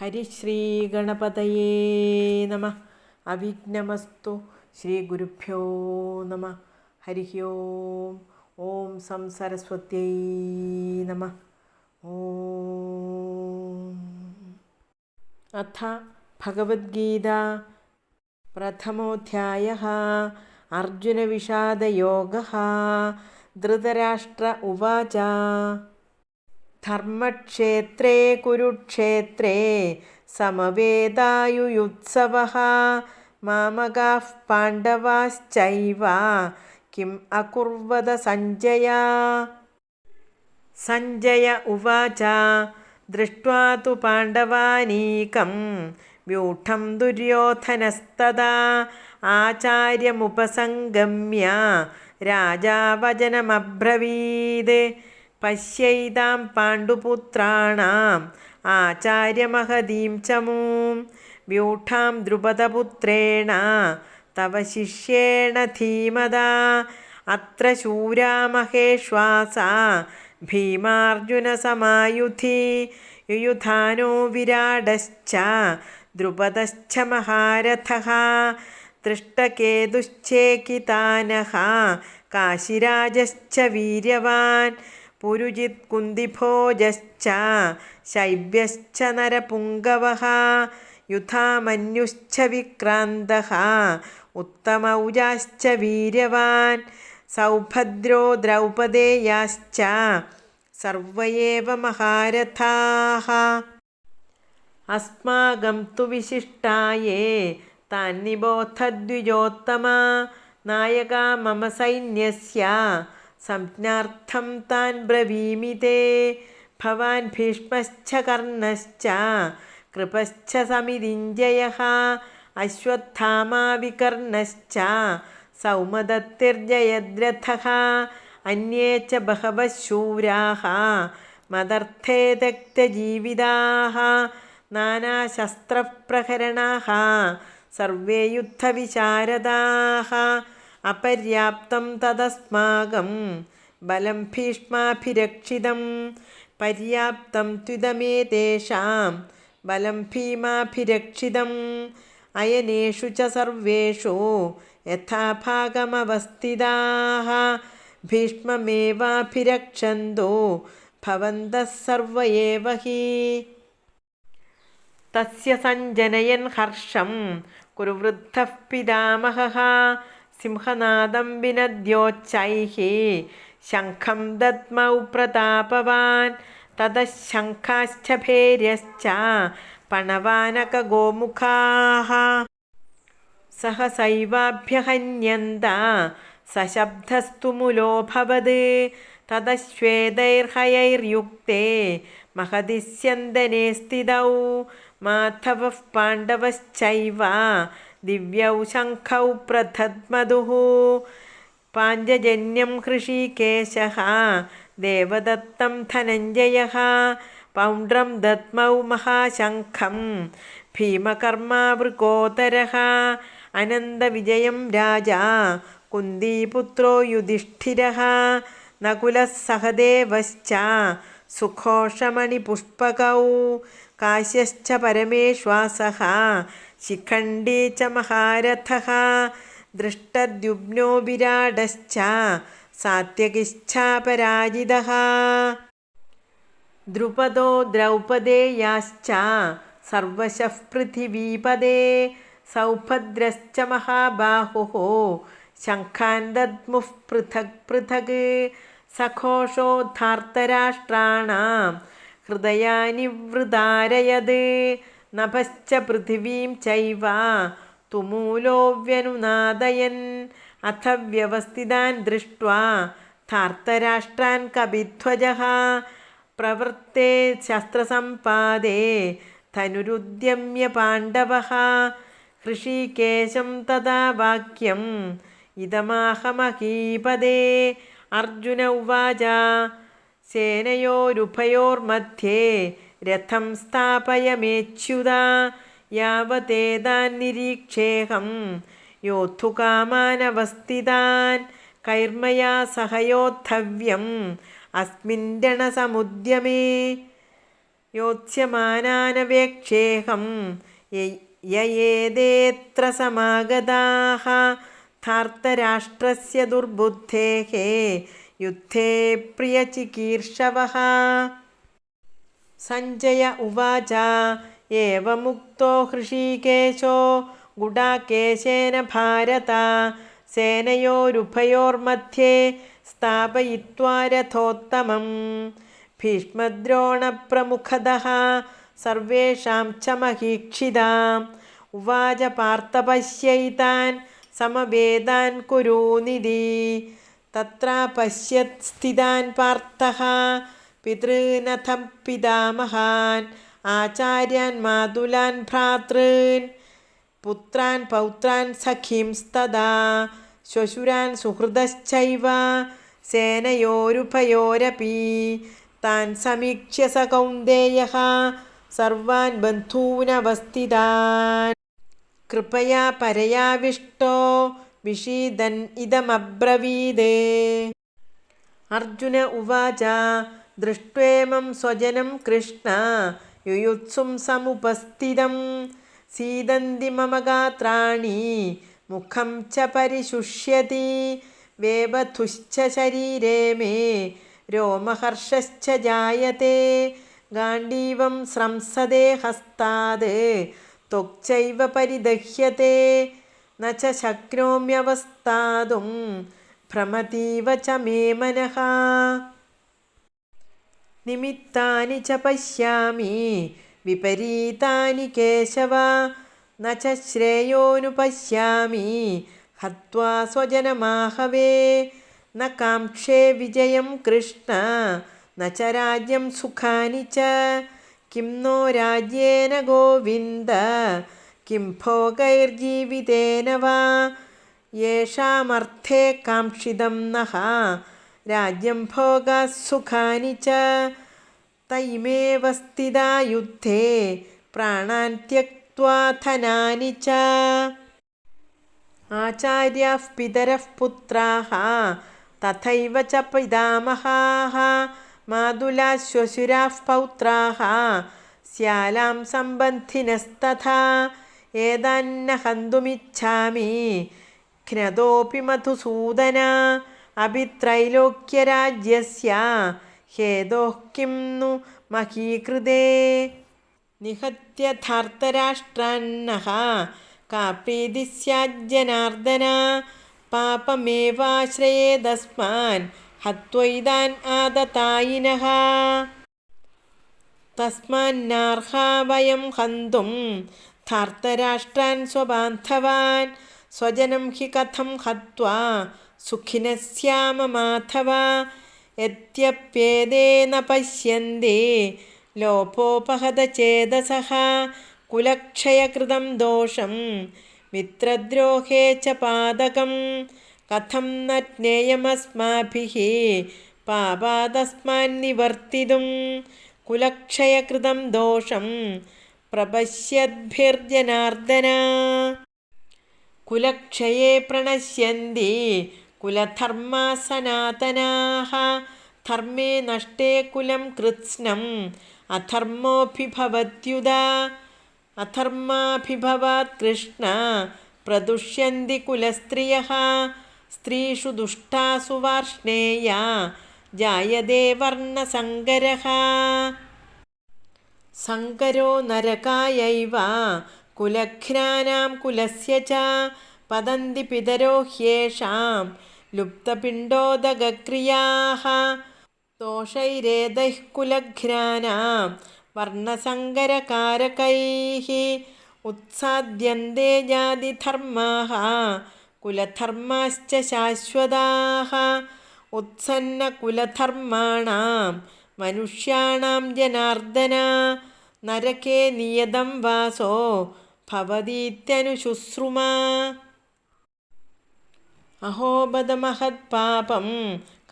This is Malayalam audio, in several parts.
ഹരിശ്രീഗണപതയേ നമ അവിഘ്നമസ്തു ശ്രീഗുരുഭ്യോ നമ ഹരി ഓം ഓം സം സരസ്വത്യൈ നമ ഓം അഥ ഭഗവത്ഗീത പ്രഥമോധ്യായ അർജുനവിഷാദയോഗ ധൃതരാഷ്ട്ര ഉവാച ധർമ്മക്ഷേത്രേ കുരുക്ഷേത്രേ സമവേദായുയുത്സവ മാമകാ പാണ്ഡവാശ്ചൈവ കിം അകുർവത സഞ്ജയ. സഞ്ജയ ഉവാച ദൃഷ്ടു പാണ്ഡവാനീകം വ്യൂഢം ദുര്യോധനസ്തദാ ആചാര്യമുപസംഗമ്യ രാജാവചനമബ്രവീത്. പശ്യൈതാം പാണ്ഡുപുത്രാണാം ആചാര്യമഹതീം ചമൂം വ്യൂഢാം ദ്രുപദപുത്രേണ തവ ശിഷ്യേണ ധീമത അത്ര ശൂരാമഹേശ്വാസ ഭീമാർജുനസമായുധി യുയുധാനോ വിരാടശ്ച ദ്രുപദശ്ച മഹാരഥ ദൃഷ്ടകേതുശ്ചേകിതാനഹ കാശിരാജശ്ച വീര്യവാൻ പുരുജിത് കുന്തിഭോജശ്ച ശൈവ്യശ്ച നരപുങ്കവ യുധാമന്യുശ്ച വിക്രാന്തഃ ഉത്തമൗജാശ്ച വീര്യവാൻ സൗഭദ്രോ ദ്രൗപദേയാശ്ച സർവേവ മഹാരഥാः അസ്മാകം തു വിശിഷ്ടായേ താൻ നിബോധദ്വിജോത്തമ നായക മമ സൈന്യസ്യ സംജ്ഞാർത്ഥം താൻ ബ്രവീമിതേ. ഭവാൻ ഭീഷ്മശ്ച കർണശ്ച കൃപശ്ച സമിതിഞ്ജയ അശ്വത്ഥാമാവികർണശ്ച സൗമദത്തിർജയദ്രഥ അന്യേ ച ബഹവശൂരാ ശൂരാഹ മദർത്ഥേ തക്തജീവിതാ നാനാശസ്ത്രപ്രഹരണാ യുദ്ധവിശാരദാ नानाशस्त्रप्रहरणाः सर्वे युद्धविशारदाः अपर्याप्तं तदस्माकं बलं भीष्माभिरक्षितं पर्याप्तं त्विदमेतेषां बलं भीमाभिरक्षितम् अयनेषु च सर्वेषु यथाभागमवस्थिताः भीष्ममेवाभिरक्षन्तो भवन्तः सर्व एव हि तस्य सञ्जनयन् हर्षं कुरुवृद्धः पितामहः सिंहनादं विनद्योच्चैः शङ्खं दद्मौ प्रतापवान् ततः शङ्खाश्च भैर्यश्च पणवानकगोमुखाः सहसैवाभ्यहन्यन्त सशब्दस्तु मुलोऽभवत् ततश्वेदैर्हयैर्युक्ते महदि स्यन्दने स्थितौ माधवः पाण्डवश्चैव ദിവ്യൌ ശംഖൗ പ്രഥദ്മതു പാഞ്ചജന്യം ഹൃഷികേശ ദേവദത്തം ധനഞ്ജയ പൗണ്ഡ്രം ദത്മൗ മഹാശംഖം ഭീമകർമാവൃകോതര അനന്തവിജയം രാജാ കുന്തിപുത്രോ യുധിഷ്ഠിര നകുലഃ സഹദേവശ്ച സുഘോഷമണിപുഷ്പകൗ കാശ്യശ്ച പരമേശ്വാസ शिखण्डी च महारथः दृष्टद्युम्नो विराडश्च सात्यकिश्चापराजितः द्रुपदो द्रौपदेयाश्च सर्वशः पृथिवीपदे सौभद्रश्च महाबाहुः शङ्खान् दद्मुः पृथक् पृथक् सघोषोद्धार्तराष्ट्राणां हृदयानि वृदारयद् നഭശ്ച പൃഥിവീം ചൈവ. തുമൂലോവ്യനുനാദയൻ അഥ വ്യവസ്ഥിതാൻ ദൃഷ്ട ധാർത്തരാഷ്ട്രാൻ കവിധ്വജ പ്രവൃത്തെ ശസ്ത്രസമ്പാദേ. ധനുരുദ്യമ്യ പാണ്ഡവ. ഋഷികേശം തഥാ വാക്യം. ഇതമാഹമഹീപദേ അർജുന ഉവാച. സേനയോരുഭയോർമധ്യേ. രഥം സ്ഥാപയമേച്യുത യാവതേതാൻ നിരീക്ഷേഹം യോദ്ധുകാമാനവസ്ഥിതാൻ കൈർമയാ സഹയോദ്ധവ്യം അസ്മിൻഡണസമുദ്യമേ. യോത്സ്യമാനാനവേക്ഷേഹം യേതേത്ര സമാഗതാഹ ധാർത്തരാഷ്ട്രസ്യ ദുർബുദ്ധേഹേ യുദ്ധേ പ്രിയചികീർഷവ സഞ്ജയ ഉവാച. ഏവമുക്തോ ഹൃഷീകേശോ ഗുഡാകേശേന ഭാരത. സേനയോരുഭയോർമധ്യേ സ്ഥാപയിത്വാ രഥോത്തമം. ഭീഷ്മദ്രോണപ്രമുഖത സർവേഷാം ച മഹീക്ഷിത. ഉവാച പാർത്ഥപശ്യൈതാൻ സമവേദാൻ കുരൂനിധി. തത്ര പശ്യത് സ്ഥിതാൻ പാർത്ഥ പിതൃനഥ പിതാമഹാൻ ആചാര്യാൻ മാതുലാൻ ഭ്രാതൃൻ പുത്രാൻ പൗത്രാൻ സഖിംസ്തദാ ശ്വശുരാൻ സുഹൃദശ്ചൈവ സേനയോരുഭയോരപി താൻ സമീക്ഷ്യ സ കൗന്ദേയ സർവാൻ ബന്ധൂനവസ്ഥിതാൻ. കൃപയാ പരയാവിഷ്ടോ വിഷീദൻ ഇതമബ്രവീത്. അർജുന ഉവാച ദൃഷ്ട്വേമം സ്വജനം കൃഷ്ണ യുയുത്സും സമുപസ്ഥിതം. സീദന്തി മമ ഗാത്രാണി മുഖം ച പരിശുഷ്യതി വേബധുശ്ച ശരീരേ മേ രോമഹർഷശ്ച ജായത്തെ ഗാണ്ഡീവം സ്രംസതേ ഹസ്താത് ത്വക്ചൈവ പരിദഹ്യത്തെ ന ച ശക്നോമ്യവസ്ഥാതും ഭ്രമതീവ ച മേ മനഃ. നിമിത്താനി ച പശ്യാമി. വിപരീതാനി കേശവ. ന ച ശ്രേയോനുപശ്യാമി ഹത്വാ സ്വജനമാഹവേ. ന കാംക്ഷേ വിജയം കൃഷ്ണ. ന ച രാജ്യം സുഖാനി ച. നോ രാജ്യേന ഗോവിന്ദ. കിം ഭോഗൈർജീവിതേന വാ യേഷാമർത്ഥേ കാംക്ഷിതം നഃ രാജ്യം ഭോഗസുഖാനി ച. തൈമേവ സ്ഥിതാ യുദ്ധേ പ്രാണാൻ ത്യക്വാധനാനി ച. ആചാര്യ പിതര പുത്രാः. തഥൈവ ച പിതാമഹാः. മാതുലാः ശ്വശുരാः പൗത്രാः. സ്യാലാം സംബന്ധിനസ്തഥാ. ഏതാന്ന ഹന്തുമിച്ഛാമി ഘ്നതോപി മധുസൂദന. അഭിത്രൈലോക്യരാജ്യസ്യ ഹേതോः കിം नु മഹീകൃതേ. നിഹത്യഥാർത്ഥരാഷ്ട്രാന്നഹ കാ പ്രീതി സ്യാജ്ജനാർദ്ദന പാപമേവാശ്രയേതസ്മാൻ ഹത്വൈതാൻ ആദതായിനഃ തസ്മാന്നാർഹാ വയം ഹന്തും ധാർത്തരാഷ്ട്രാൻ സ്വബാന്ധവാൻ സ്വജനം ഹി കഥം ഹത്വാ സുഖിനഃ സ്യാമ മാധവ യദ്യപ്യേതേന പശ്യന്തി ലോപോപഹതചേതസഃ കുലക്ഷയകൃതം ദോഷം മിത്രദ്രോഹേ ച പാതകം കഥം ന ജ്ഞേയമസ്മാഭിः പാപാതസ്മാന്നിവർത്തിതും കുലക്ഷയകൃതം ദോഷം പ്രപശ്യദ്ഭിർജനാർദ്ദന കുലക്ഷയേ പ്രണശ്യന്തി കുലധർമാ ധർമ്മേ നഷ്ടേ കുലം കൃത്സ്നം അധർമ്മോഭിഭവത്യുത അധർമാഭിഭവാത് കൃഷ്ണ പ്രദുഷ്യന്തി കുലസ്ത്രീയ സ്ത്രീഷു ദുഷ്ടാസു വാർഷ്ണേയ ജായതേ വർണസങ്കര സങ്കരോ നരകായൈവ കുലഘ്നാനാം കുലസ്യ ച പതന്തി പിതരോ ഹ്യേഷാം ലുപ്തപിണ്ഡോദകക്രിയാः വർണസങ്കരകാരകൈ കുലഘ്നാനാം വർണസങ്കരകാരകൈः ഉത്സാദ്യന്തെ ജാതിധർമാः കുലധർമാശ്ച ശാശ്വതാः ഉത്സന്നകുലധർമാണാം മനുഷ്യാണാം ജനാർദ്ദന നരകേ നിയതം വാസോ ഭവതീത്യനുശുശ്രുമാ. അഹോബദമഹത്പാപം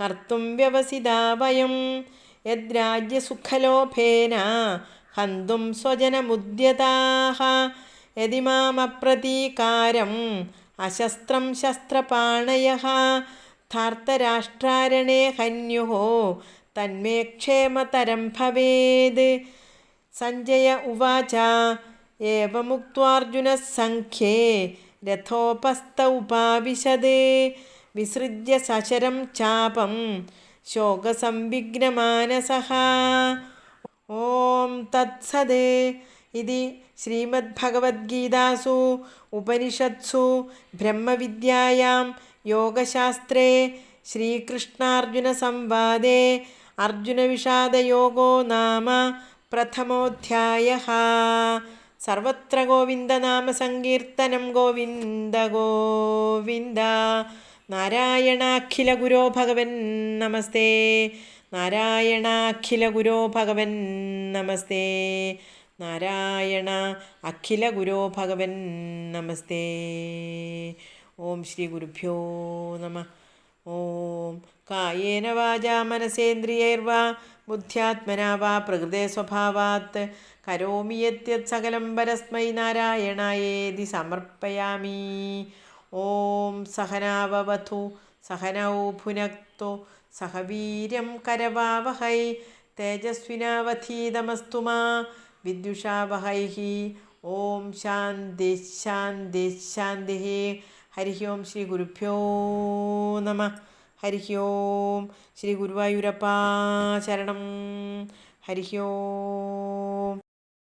കർത്തും വ്യവസിതാ വയം. യദ്രാജ്യസുഖലോഭേന ഹന്തും സ്വജനമുദ്യതാः യതി അശസ്ത്രം ശസ്ത്രപാണയ ധാർത്തരാഷ്ട്രാരണേ ഹന്യുः തന്മേ ക്ഷേമതരം ഭവേത്. സഞ്ജയ ഉവാച. ഏവമുക്വാർജുന സംഖ്യേ രഥോപസ്ഥ ഉപാവിശദേ വിസൃജ്യ സശരം ചാപം. ശോകസംവിഘ്നമാനസഹ. ഓം തത്സദേ. ഇതി ശ്രീമദ്ഭഗവത്ഗീതാസു ഉപനിഷത്സു ബ്രഹ്മവിദ്യായാം യോഗശാസ്ത്രേ. ശ്രീകൃഷ്ണാർജുനസംവാദേ. അർജുനവിഷാദയോഗോ നാമ പ്രഥമോധ്യായः സർവത്ര ഗോവിന്ദനാമസങ്കീർത്തനം ഗോവിന്ദ ഗോവിന്ദ നാരായണാഖില ഗുരോ ഭഗവൻ നമസ്തേ. നാരായണാഖില ഗുരോ ഭഗവൻ നമസ്തേ. നാരായണ അഖില ഗുരോ ഭഗവൻ നമസ്തേ. ഓം ശ്രീ ഗുരുഭ്യോ നമ. ഓം കായേന വാചാ മനസേന്ദ്രിയൈർവാ ബുദ്ധ്യാത്മനാ വാ പ്രകൃതേ സ്വഭാവാത്. കരോമി യദ്യത് സകലം പരസ്മൈ നാരായണായേതി സമർപ്പയാമി. ഓം സഹനാവവധു സഹനൗ ഭുനക്തു സഹവീര്യം കരവാവഹൈ. തേജസ്വിനാവധീതമസ്തു മാ വിദ്യുഷാവഹൈ ഓം ശാന്തി ശാന്തി ശാന്തി ഹരി ഓം ശ്രീ ഗുരുഭ്യോ നമ. ഹരി ഓം ശ്രീ ഗുരുവായൂരപ്പാ ശരണം ഹരി ഓം.